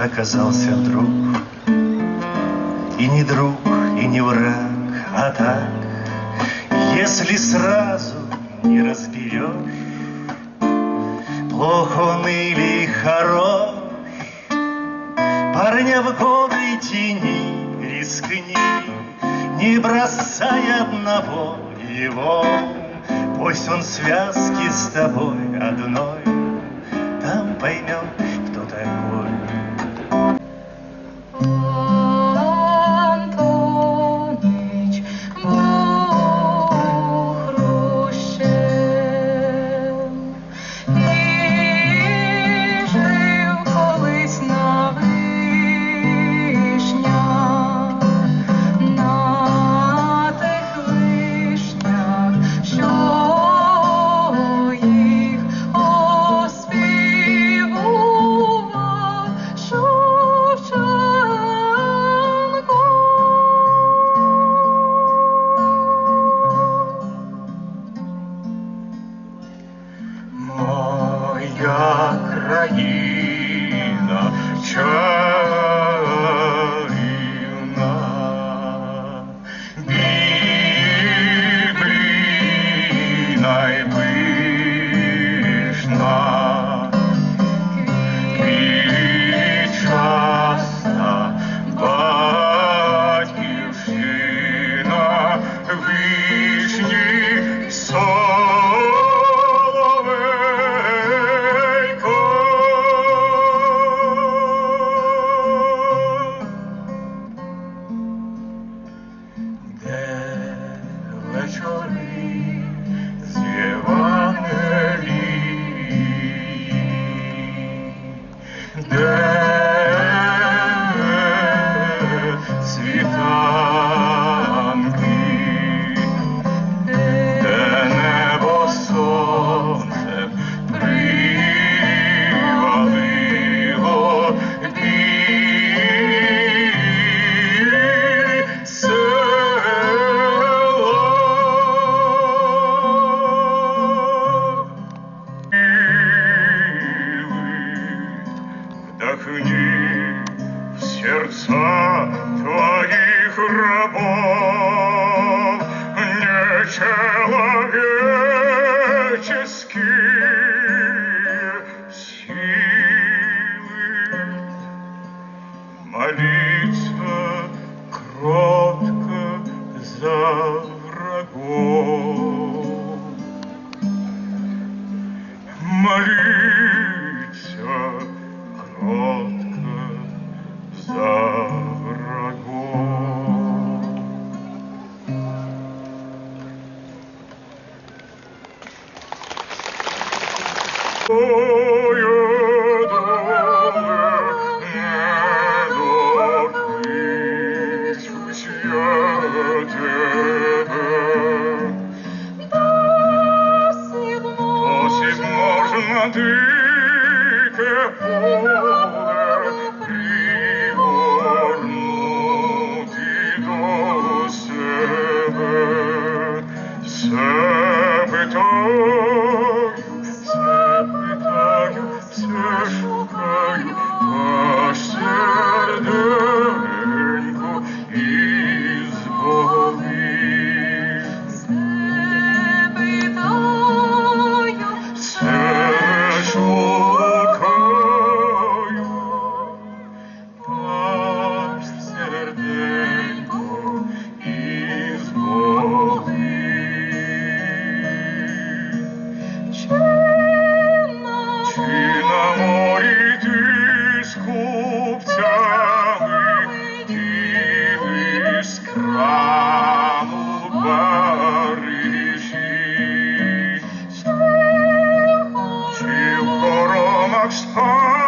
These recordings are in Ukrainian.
оказался друг. И не друг, и не враг, а так, если сразу не разберешь, плох он или хорош, парня в годы тени рискни, не бросай одного его. Пусть он связки с тобой одной, там поймет Україна. lost.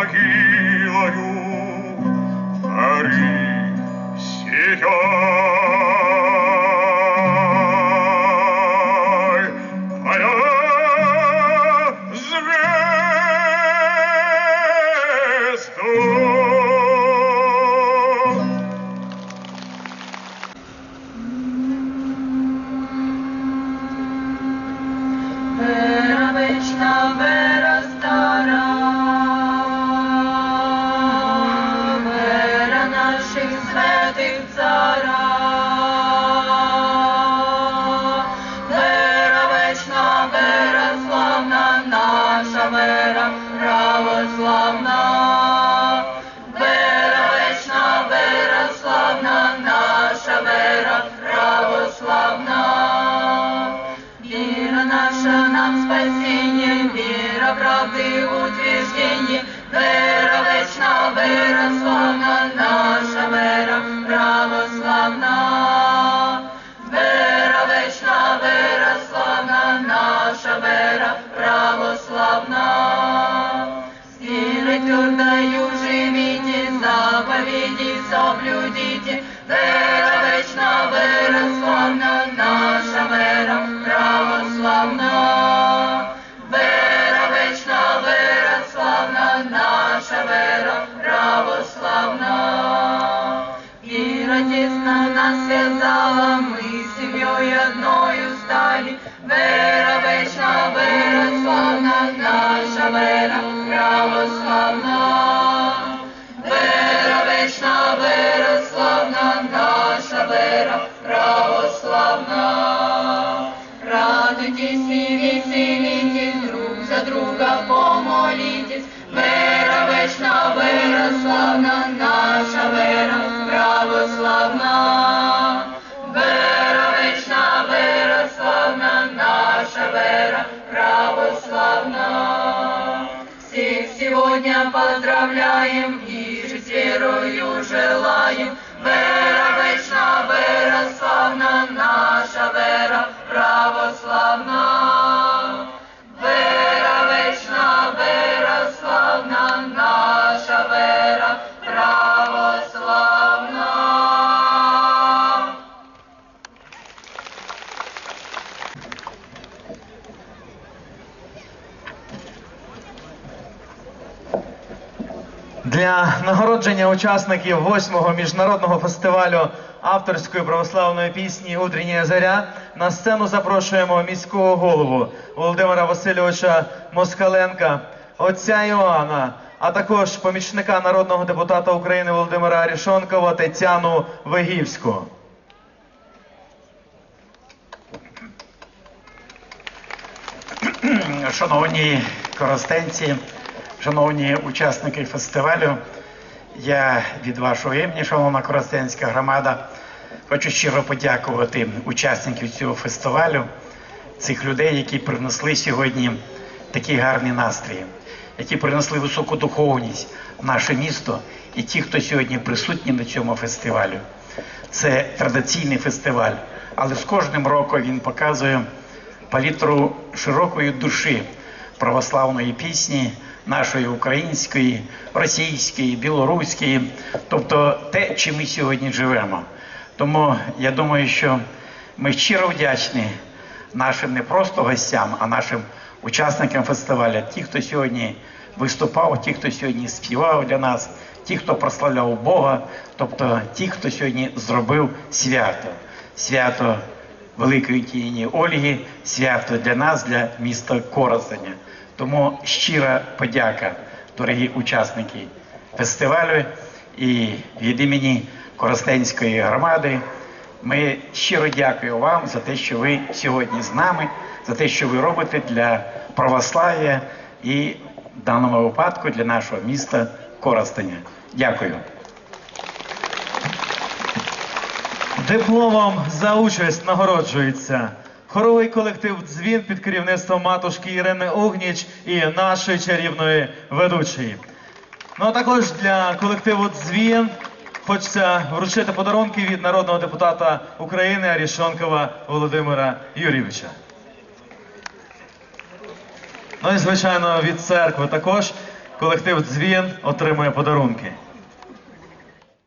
могилою горит сейчас. Вечна вечна нам спасіння, віра, правди, утвіждінні, вера вечна, вера, славна наша вера, православна, вера вечна, вера, славна наша вера, православна, сіли твердаю. славна. Вера тесно нас связала, мы семьей одною стали. Вера вечна, вера славна, наша вера. прославляем и жить желаем. Вера вечна, вера славна, наша вера православна. Для нагородження учасників 8-го міжнародного фестивалю авторської православної пісні Утріння заря на сцену запрошуємо міського голову Володимира Васильовича Москаленка, отця Іоанна, а також помічника народного депутата України Володимира Арішонкова Тетяну Вигівську. Шановні коростенці, шановні учасники фестивалю, я від вашого імені, шановна коростенська громада, хочу щиро подякувати учасників цього фестивалю, цих людей, які принесли сьогодні такий гарний настрій, які принесли високу духовність в наше місто і ті, хто сьогодні присутні на цьому фестивалю. Це традиційний фестиваль, але з кожним роком він показує палітру широкої душі православної пісні, нашої української, російської, білоруської, тобто те, чим ми сьогодні живемо. Тому я думаю, що ми щиро вдячні нашим не просто гостям, а нашим учасникам фестивалю, ті, хто сьогодні виступав, ті, хто сьогодні співав для нас, ті, хто прославляв Бога, тобто ті, хто сьогодні зробив свято, свято Великої тіні Ольги, свято для нас, для міста Коростеня. Тому щира подяка, дорогі учасники фестивалю і від імені Коростенської громади. Ми щиро дякуємо вам за те, що ви сьогодні з нами, за те, що ви робите для православ'я і в даному випадку для нашого міста Коростеня. Дякую. Дипломом за участь нагороджується хоровий колектив Дзвін під керівництвом матушки Ірини Огніч і нашої чарівної ведучої. Ну а також для колективу Дзвін хочеться вручити подарунки від народного депутата України Арішонкова Володимира Юрійовича. Ну і звичайно від церкви також колектив Дзвін отримує подарунки.